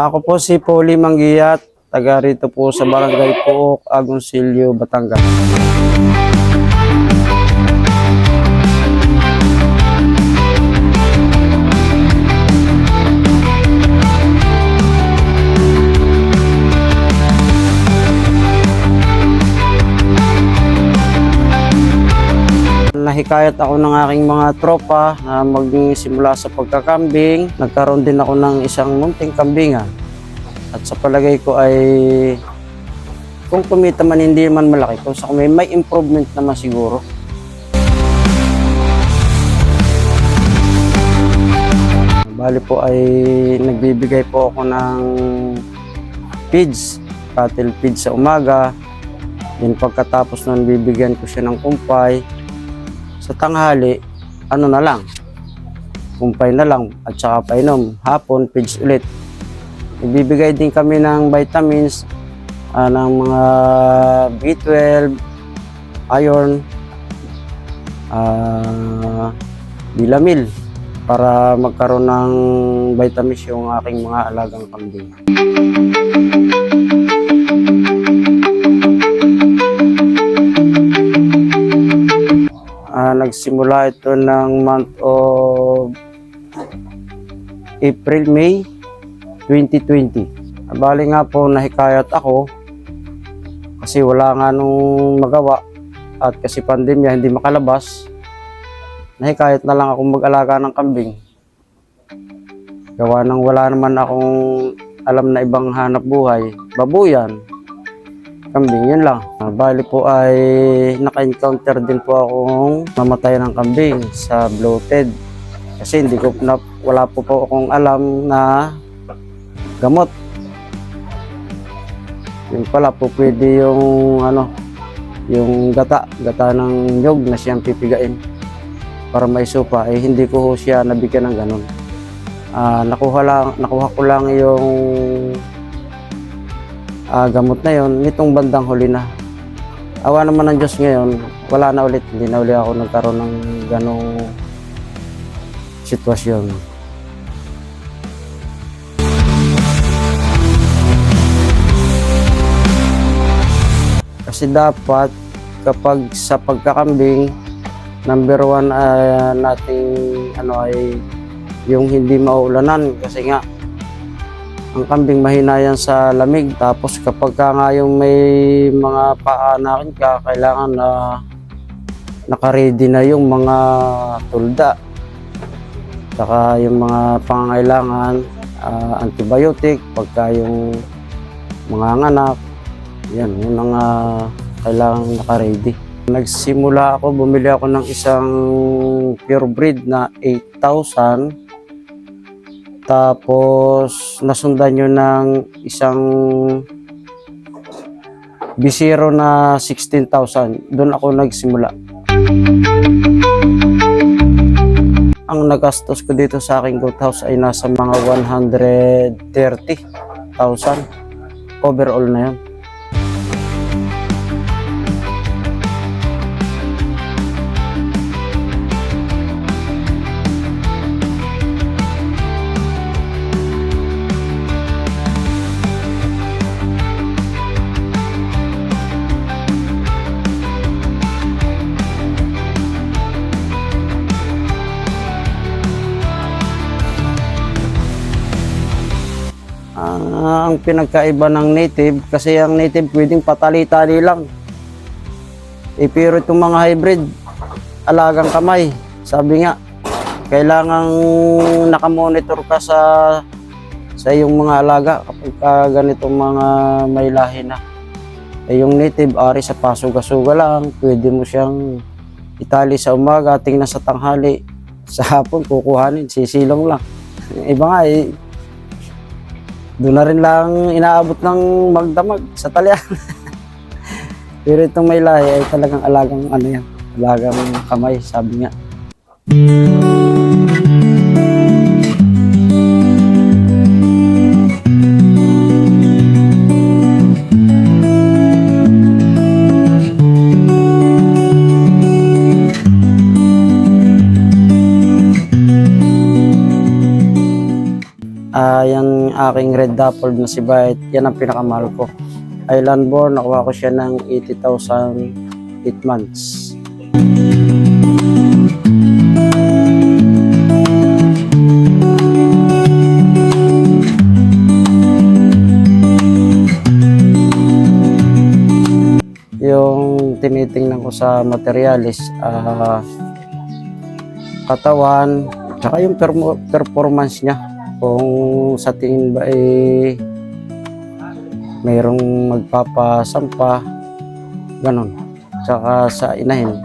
Ako po si Poli Manggiyat, taga rito po sa Barangay Puok, Agoncillo, Batangas. Nahikayat ako ng aking mga tropa na magsimula sa pagkakambing. Nagkaroon din ako ng isang munting kambingan. At sa palagay ko ay kung kumita man hindi man malaki, kung sa may, may improvement naman siguro. Bali po ay nagbibigay po ako ng feeds, cattle feeds sa umaga. Then pagkatapos nun, bibigyan ko siya ng kumpay. Sa tanghali, ano na lang, kumpay na lang at saka painom. Hapon, feeds ulit. Ibibigay din kami ng vitamins, ah, ng mga B12, iron, ah, bilamil para magkaroon ng vitamins yung aking mga alagang kambing. Nagsimula ito ng month of April, May 2020. Ah, Bali nga po nahikayat ako kasi wala nga nung magawa at kasi pandemya hindi makalabas. Nahikayat na lang akong mag-alaga ng kambing. Gawa nang wala naman akong alam na ibang hanap buhay. Babuyan, kambing, yun lang. Ah, Bali po ay naka-encounter din po akong mamatay ng kambing sa bloated. Kasi hindi ko na, wala po po akong alam na gamot. Yun pala po pwede yung ano, yung gata, gata ng nyog na siyang pipigain para may supa. Eh hindi ko siya nabigyan ng ganun. Ah, nakuha lang, nakuha ko lang yung ah, gamot na yon nitong bandang huli na. Awa naman ng Diyos ngayon, wala na ulit. Hindi na ulit ako nagkaroon ng ganong sitwasyon. Kasi dapat kapag sa pagkakambing, number one ah, nating ano ay yung hindi mauulanan kasi nga ang kambing mahina yan sa lamig. Tapos kapag ka nga yung may mga paanakin ka, kailangan na nakaready na yung mga tulda. Saka yung mga pangangailangan, ah, antibiotic, pagka yung mga anak, yan, yun ang ah, kailangan nakaready. Nagsimula ako, bumili ako ng isang pure breed na 8,000 tapos, nasundan nyo ng isang bisiro na 16,000. Doon ako nagsimula. Ang nagastos ko dito sa aking goat house ay nasa mga 130,000. Overall na yun. Ang pinagkaiba ng native, kasi ang native pwedeng patali-tali lang. Eh, pero itong mga hybrid, alagang kamay. Sabi nga, kailangang nakamonitor ka sa sa iyong mga alaga kapag ka ganitong mga may lahi na. Eh, yung native, ari sa pasuga-suga lang, pwede mo siyang itali sa umaga, tingnan sa tanghali, sa hapon, kukuhanin, sisilong lang. Iba nga eh, doon na rin lang inaabot ng magdamag sa talyan. Pero itong may lahi ay talagang alagang ano yan, alagang kamay, sabi nga. Ah, yung aking red dappled na si Bait, yan ang pinakamahal ko. Island born, nakuha ko siya ng 80,000 8 months. Yung tinitingnan ko sa materialis, ah katawan, tsaka yung performance niya. Kung sa tingin ba eh mayroong magpapasampa, ganon. Tsaka sa inahin,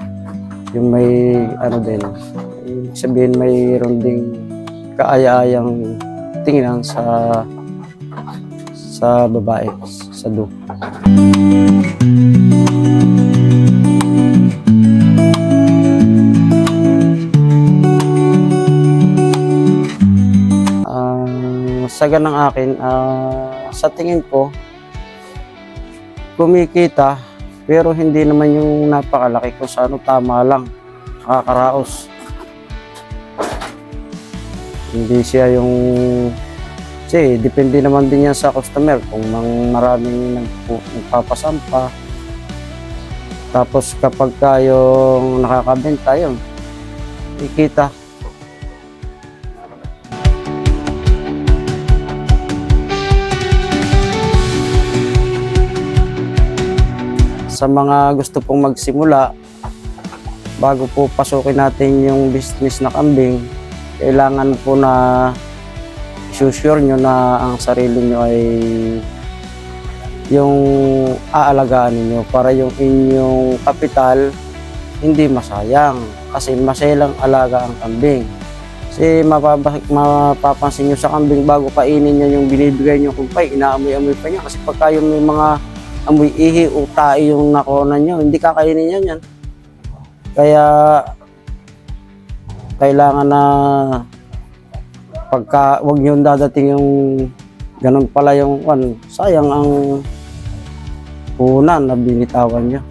yung may ano din, ibig sabihin mayroon ding kaaya-ayang tingnan sa sa babae, sa do. Saga ng akin, ah, sa tingin ko, kumikita, pero hindi naman yung napakalaki kung sa ano tama lang, nakakaraos. Hindi siya yung, kasi depende naman din yan sa customer, kung mang maraming nagpapasampa, tapos kapag kayong nakakabenta yun, ikita. Sa mga gusto pong magsimula, bago po pasukin natin yung business na kambing, kailangan po na sure nyo na ang sarili nyo ay yung aalagaan ninyo para yung inyong kapital hindi masayang kasi maselang alaga ang kambing. Kasi mapapa, mapapansin nyo sa kambing bago kainin niya yung binibigay nyo kumpay, inaamoy-amoy pa niya kasi pagka yung may mga amoy ihi o tae yung nakunan nyo, hindi kakainin yan yan. Kaya, kailangan na pagka, wag nyo dadating yung ganun pala yung one, sayang ang una na binitawan nyo.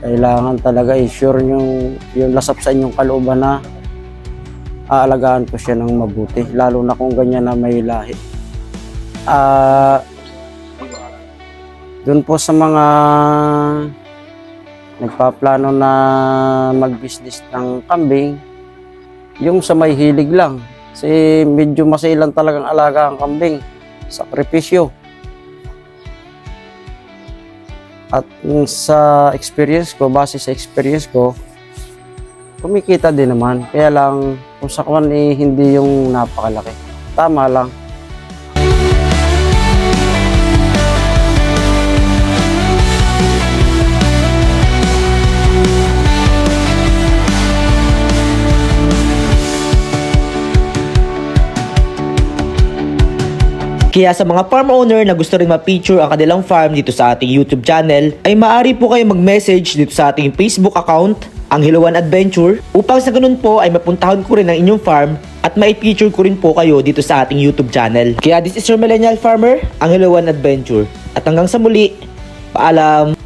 Kailangan talaga i-sure nyo yung lasap sa inyong kalooban na aalagaan ko siya ng mabuti, lalo na kung ganyan na may lahi. Ah, doon po sa mga nagpaplano na mag-business ng kambing, yung sa may hilig lang. Kasi medyo masailan talagang alaga ang kambing. Sakripisyo. At sa experience ko, base sa experience ko, kumikita din naman. Kaya lang, kung sa kwan eh, hindi yung napakalaki. Tama lang. Kaya sa mga farm owner na gusto rin ma-feature ang kanilang farm dito sa ating YouTube channel, ay maaari po kayo mag-message dito sa ating Facebook account, ang Hilawan Adventure, upang sa ganun po ay mapuntahan ko rin ang inyong farm at ma-feature ko rin po kayo dito sa ating YouTube channel. Kaya this is your Millennial Farmer, ang Hilawan Adventure. At hanggang sa muli, paalam!